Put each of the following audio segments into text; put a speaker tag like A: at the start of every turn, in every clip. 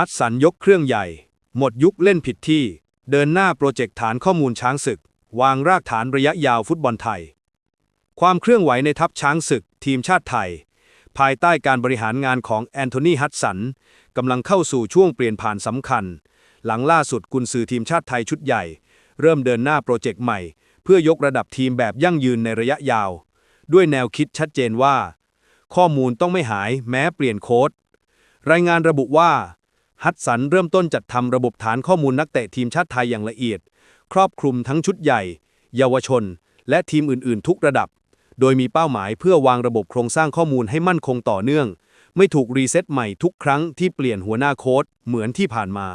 A: ฮัตสันยกเครื่องใหญ่ หมดยุคเล่นผิดที่ เดินหน้าโปรเจกต์ฐานข้อมูลช้างศึก วางรากฐานระยะยาวฟุตบอลไทย ความเคลื่อนไหวในทัพช้างศึก ทีมชาติไทย ภายใต้การบริหารงานของแอนโทนีฮัตสันกำลังเข้าสู่ช่วงเปลี่ยนผ่านสำคัญ หลังล่าสุดกุนซือทีมชาติไทยชุดใหญ่ เริ่มเดินหน้าโปรเจกต์ใหม่ เพื่อยกระดับทีมแบบยั่งยืนในระยะยาว ด้วยแนวคิดชัดเจนว่า ข้อมูลต้องไม่หายแม้เปลี่ยนโค้ดรายงานระบุว่า ฮัตสันเริ่มต้นจัดทำระบบฐานข้อมูลนักเตะทีมชาติไทยอย่างละเอียด ครอบคลุมทั้งชุดใหญ่ เยาวชน และทีมอื่น ๆ ทุกระดับ โดยมีเป้าหมายเพื่อวางระบบโครงสร้างข้อมูลให้มั่นคงต่อเนื่อง ไม่ถูกรีเซ็ตใหม่ทุกครั้งที่เปลี่ยนหัวหน้าโค้ดเหมือนที่ผ่านมา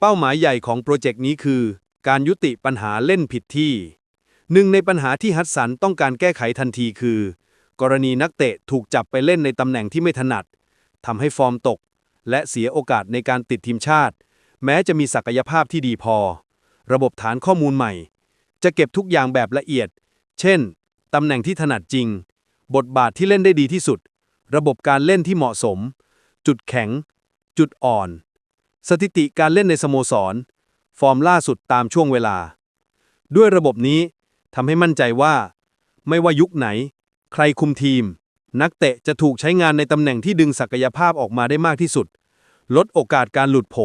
A: เป้าหมายใหญ่ของโปรเจกต์นี้คือ การยุติปัญหาเล่นผิดที่หนึ่งในปัญหาที่ฮัตสันต้องการแก้ไขทันทีคือ กรณีนักเตะถูกจับไปเล่นในตำแหน่งที่ไม่ถนัดทำให้ฟอร์มตก และเสียโอกาสในการติดทีมชาติ แม้จะมีศักยภาพที่ดีพอ ระบบฐานข้อมูลใหม่ จะเก็บทุกอย่างแบบละเอียด เช่น ตำแหน่งที่ถนัดจริง บทบาทที่เล่นได้ดีที่สุด ระบบการเล่นที่เหมาะสม จุดแข็ง จุดอ่อน สถิติการเล่นในสโมสร ฟอร์มล่าสุดตามช่วงเวลา ด้วยระบบนี้ทำให้มั่นใจว่า ไม่ว่ายุคไหน ใครคุมทีม นักเตะจะถูกใช้งานในตำแหน่งที่ดึงศักยภาพออกมาได้มากที่สุด ลดโอกาสการหลุดโผ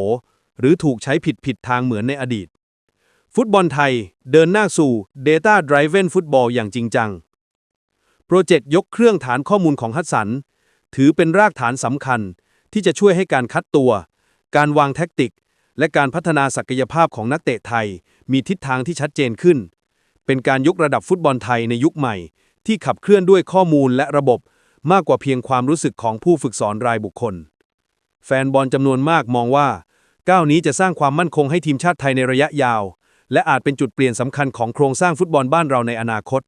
A: หรือถูกใช้ผิดผิดทางเหมือนในอดีต ฟุตบอลไทยเดินหน้าสู่ Data Driven Football อย่างจริงจัง โปรเจกต์ยกเครื่องฐานข้อมูลของฮัตสัน ถือเป็นรากฐานสำคัญที่จะช่วยให้การคัดตัว การวางแท็กติก และการพัฒนาศักยภาพของนักเตะไทย มีทิศทางที่ชัดเจนขึ้น เป็นการยกระดับฟุตบอลไทยในยุคใหม่ ที่ขับเคลื่อนด้วยข้อมูลและระบบ มากกว่าเพียงความรู้สึกของผู้ฝึกสอนรายบุคคล แฟนบอลจำนวนมากมองว่า ก้าวนี้จะสร้างความมั่นคงให้ทีมชาติไทยในระยะยาว และอาจเป็นจุดเปลี่ยนสำคัญของโครงสร้างฟุตบอลบ้านเราในอนาคต